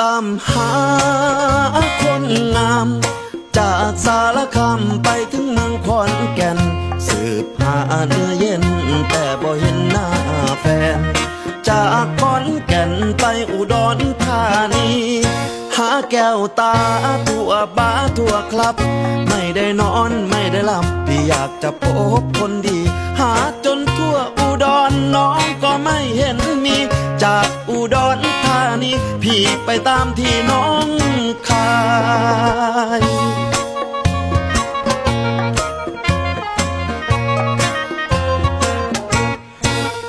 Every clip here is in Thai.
ตามหาคนงาม จากสารคำไปถึงเมืองขอนแก่น สืบหาเนื้อเย็น แต่บ่เห็นหน้าแฟน จากขอนแก่นไปอุดรธานี หาแก้วตาตัวบาทั่วครับ ไม่ได้นอนไม่ได้หลับพี่อยากจะพบคนดี หา พี่ไปตามที่น้องคาย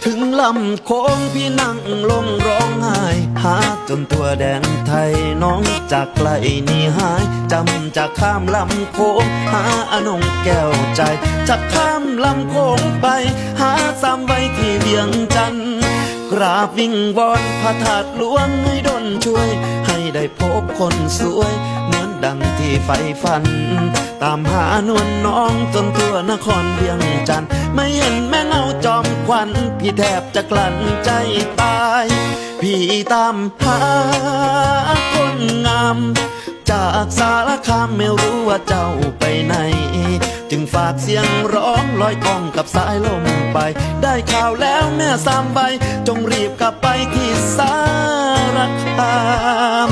ถึงลำโค้งพี่นั่งลงร้องไห้ หาจนตัวแดนไทยน้องจากไกลหนี่หาย จำจากข้ามลำโค้ง หาอนงแก้วใจ จากข้ามลำโค้งไป หาซ้ำไว้ที่เวียงจันทน์ กราบวิ่งวอนพระธาตุหลวงให้ดลช่วย ให้ได้พบคนสวย เหมือนดังที่ใฝ่ฝัน ตามหานวลน้องจนทั่วนครเวียงจันทน์ไม่เห็นแม่เงาจอมควัน พี่แทบจะกลั้นใจตาย พี่ตามหาคนงาม จากสารคามไม่รู้ว่าเจ้าไปไหน จึงฝากเสียงร้องลอยกองกับสายลมไป ได้ข่าวแล้วแม่สามใบ จงรีบกลับไปที่สารคาม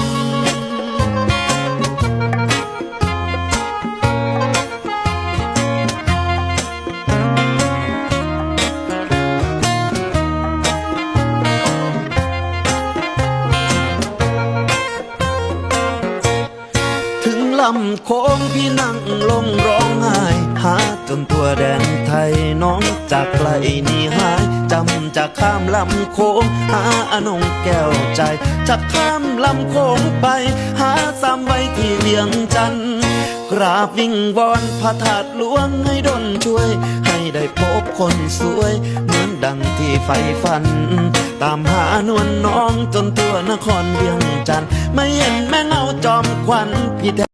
ถึงลำโค้งพี่นั่งลงร้องไห้ หาจนตัวแดนไทยน้องจากไกลหนี่หายจำจากข้ามลำโค้งหาอนงแก้วใจจากข้ามลำโค้งไป หาซ้ำไว้ที่เวียงจันทน์กราบวิ่งวอนพระธาตุหลวงให้ดลช่วย ให้ได้พบคนสวย เหมือนดังที่ใฝ่ฝัน ตามหานวลน้องจนตัวนครเวียงจันทน์ไม่เห็นแม่เงาจอมควันพี่